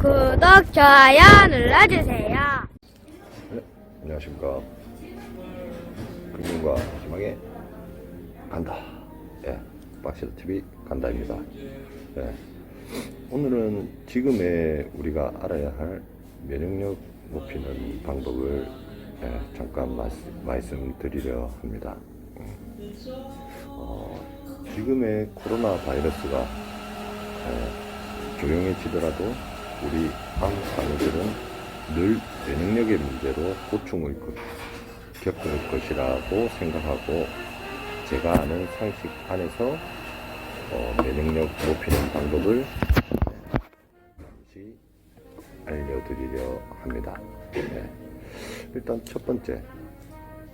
구독, 좋아요 눌러주세요. 네, 안녕하십니까. 금융과 마지막에 간다. 예, 박시드 TV 간다입니다. 예, 오늘은 지금의 우리가 알아야 할 면역력 높이는 방법을 예, 잠깐 말씀, 말씀 드리려 합니다. 음, 어, 지금의 코로나 바이러스가 예, 조용해지더라도 우리 한 사람들은 늘 면역력의 문제로 고충을 그- 겪을 것이라고 생각하고 제가 아는 상식 안에서 어, 면역력 높이는 방법을 잠시 알려드리려 합니다. 네. 일단 첫 번째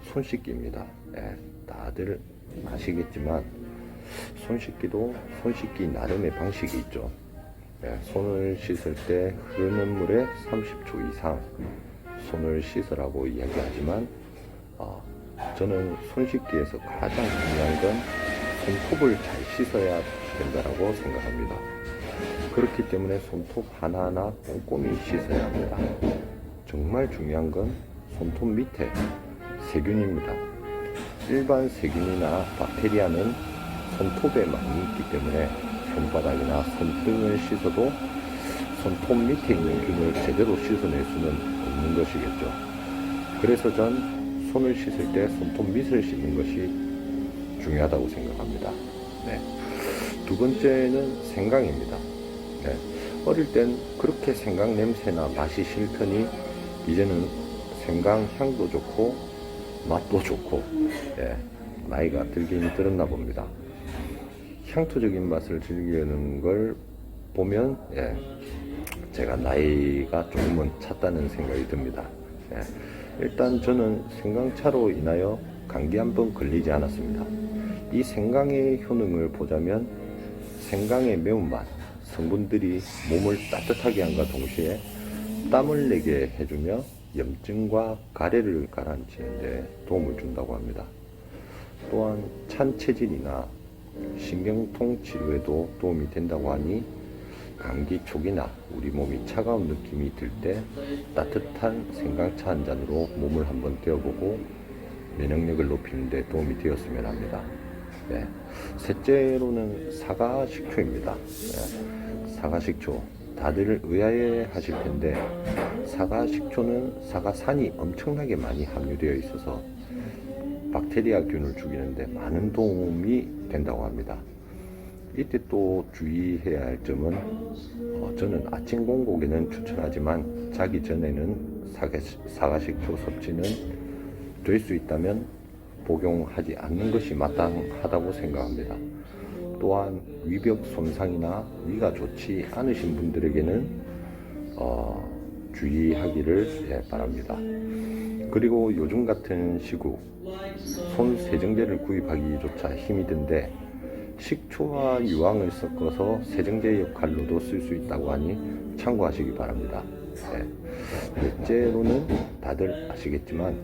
손 씻기입니다. 네, 다들 아시겠지만 손 씻기도 손 씻기 나름의 방식이 있죠. 네, 손을 씻을 때 흐르는 물에 30초 이상 손을 씻으라고 이야기하지만 어, 저는 손 씻기에서 가장 중요한 건 손톱을 잘 씻어야 된다고 생각합니다. 그렇기 때문에 손톱 하나하나 꼼꼼히 씻어야 합니다. 정말 중요한 건 손톱 밑에 세균입니다. 일반 세균이나 박테리아는 손톱에 많이 있기 때문에 손바닥이나 손등을 씻어도 손톱 밑에 있는 균을 제대로 씻어낼 수는 없는 것이겠죠. 그래서 전 손을 씻을 때 손톱 밑을 씻는 것이 중요하다고 생각합니다. 네. 두 번째는 생강입니다. 네. 어릴 땐 그렇게 생강 냄새나 맛이 싫더니 이제는 생강 향도 좋고 맛도 좋고 예, 나이가 들긴 들었나 봅니다. 향토적인 맛을 즐기는 걸 보면 예, 제가 나이가 조금은 찼다는 생각이 듭니다. 예, 일단 저는 생강차로 인하여 감기 한 번 걸리지 않았습니다. 이 생강의 효능을 보자면 생강의 매운맛 성분들이 몸을 따뜻하게 한과 동시에 땀을 내게 해주며 염증과 가래를 가라앉히는 데 도움을 준다고 합니다. 또한 찬 체질이나 신경통 치료에도 도움이 된다고 하니 감기 초기나 우리 몸이 차가운 느낌이 들 때 따뜻한 생강차 한 잔으로 몸을 한번 데워보고 면역력을 높이는 데 도움이 되었으면 합니다. 네. 셋째로는 사과 식초입니다. 네. 사과 식초. 다들 의아해 하실 텐데 사과 식초는 사과산이 엄청나게 많이 함유되어 있어서 박테리아균을 죽이는데 많은 도움이 된다고 합니다. 이때 또 주의해야 할 점은 어, 저는 아침 공복에는 추천하지만 자기 전에는 사과, 사과식초 섭취는 될 수 있다면 복용하지 않는 것이 마땅하다고 생각합니다. 또한 위벽 손상이나 위가 좋지 않으신 분들에게는 어, 주의하기를 예, 바랍니다. 그리고 요즘 같은 시국 손 세정제를 구입하기조차 힘이 든데 식초와 유황을 섞어서 세정제 역할로도 쓸 수 있다고 하니 참고하시기 바랍니다. 네. 넷째로는 다들 아시겠지만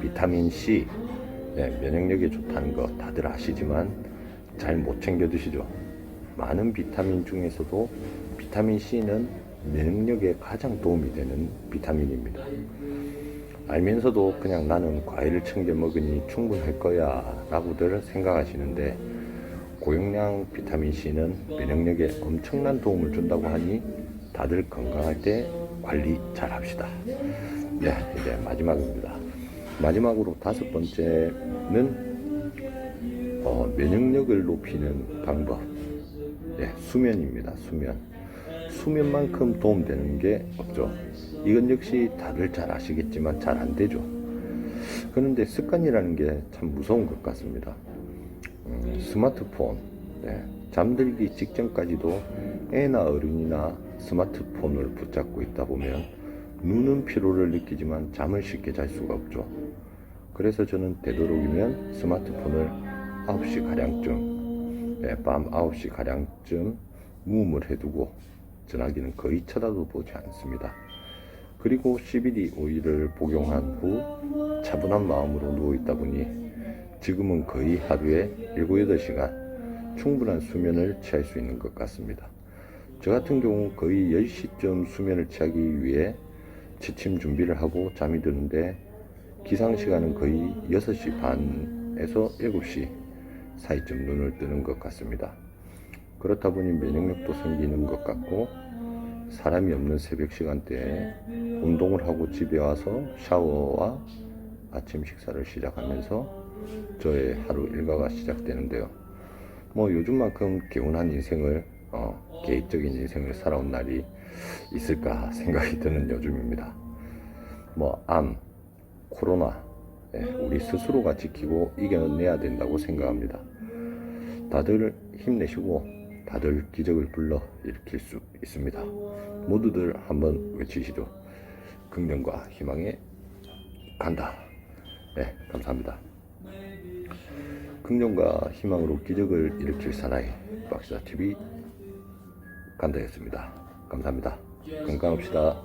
비타민 C 네, 면역력에 좋다는 거 다들 아시지만 잘 못 챙겨 드시죠. 많은 비타민 중에서도 비타민 C는 면역력에 가장 도움이 되는 비타민입니다. 알면서도 그냥 나는 과일을 챙겨 먹으니 충분할 거야 라고들 생각하시는데 고용량 비타민 C는 면역력에 엄청난 도움을 준다고 하니 다들 건강할 때 관리 잘 합시다. 네, 이제 마지막입니다. 마지막으로 다섯 번째는 어, 면역력을 높이는 방법. 네, 수면입니다. 수면. 수면만큼 도움되는 게 없죠. 이건 역시 다들 잘 아시겠지만 잘 안 되죠. 그런데 습관이라는 게 참 무서운 것 같습니다. 음, 스마트폰, 네, 잠들기 직전까지도 애나 어른이나 스마트폰을 붙잡고 있다 보면 눈은 피로를 느끼지만 잠을 쉽게 잘 수가 없죠. 그래서 저는 되도록이면 스마트폰을 9시 가량쯤, 네, 밤 9시 가량쯤 무음을 해두고 전화기는 거의 쳐다도 보지 않습니다. 그리고 CBD 오일을 복용한 후 차분한 마음으로 누워있다 보니 지금은 거의 하루에 7, 8시간 충분한 수면을 취할 수 있는 것 같습니다. 저 같은 경우 거의 10시쯤 수면을 취하기 위해 지침 준비를 하고 잠이 드는데 기상 시간은 거의 6시 반에서 7시 사이쯤 눈을 뜨는 것 같습니다. 그렇다 보니 면역력도 생기는 것 같고 사람이 없는 새벽 시간대에 운동을 하고 집에 와서 샤워와 아침 식사를 시작하면서 저의 하루 일과가 시작되는데요. 뭐 요즘만큼 개운한 인생을 어, 계획적인 인생을 살아온 날이 있을까 생각이 드는 요즘입니다. 뭐 암, 코로나 예, 우리 스스로가 지키고 이겨내야 된다고 생각합니다. 다들 힘내시고 다들 기적을 불러 일으킬 수 있습니다. 모두들 한번 외치시죠. 긍정과 희망에 간다. 네, 감사합니다. 긍정과 희망으로 기적을 일으킬 사나이 박사 TV 간다였습니다. 감사합니다. 건강합시다.